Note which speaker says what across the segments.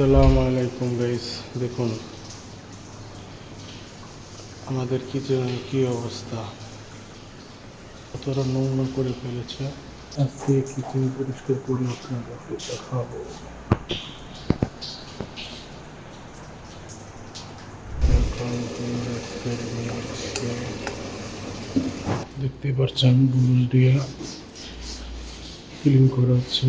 Speaker 1: আসসালামু আলাইকুম গাইস দেখুন। আমাদের কিচেনের কি অবস্থা? কতটা নোংরা করে ফেলেছে। আজকে কিচেন পরিষ্কার করে আপনাদেরকে দেখাবো। দেখতে পাচ্ছেন বুলুস দিয়ে ক্লিন করা হচ্ছে।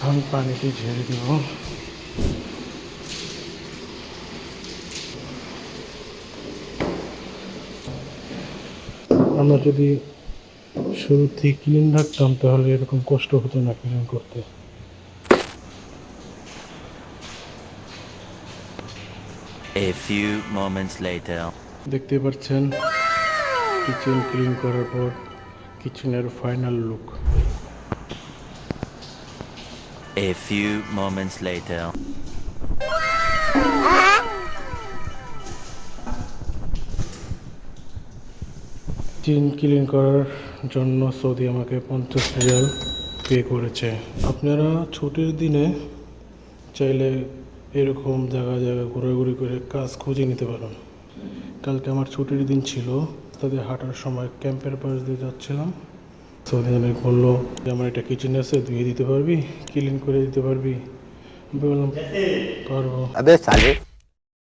Speaker 1: আমি পানিটি ঝেড়ে দেব আমরা যদি শুরু থেকে ক্লিন রাখতাম তাহলে এরকম কষ্ট হতো না ক্লিন করতে
Speaker 2: A few moments later.
Speaker 1: দেখতে পাচ্ছেন কিচেন ক্লিন করার পর কিচেনের final look
Speaker 2: A few moments later.
Speaker 1: Kitchen clean করার জন্য সৌদি আমাকে পঞ্চাশ রিয়াল পে করেছে। আপনারা ছুটির দিনে চাইলে এরকম জায়গা জায়গা ঘোরাঘুরি করে কাজ খুঁজে নিতে পারেন। কালকে আমার ছুটির দিন ছিল তাদের হাঁটার সময় ক্যাম্পের পাশ দিয়ে যাচ্ছিলাম। সৌদি আমি বলল যে আমার একটা কিচেন আছে, ধুয়ে দিতে পারবি ক্লিন করে দিতে পারবি। বললাম, পারব।
Speaker 3: আবে সালে।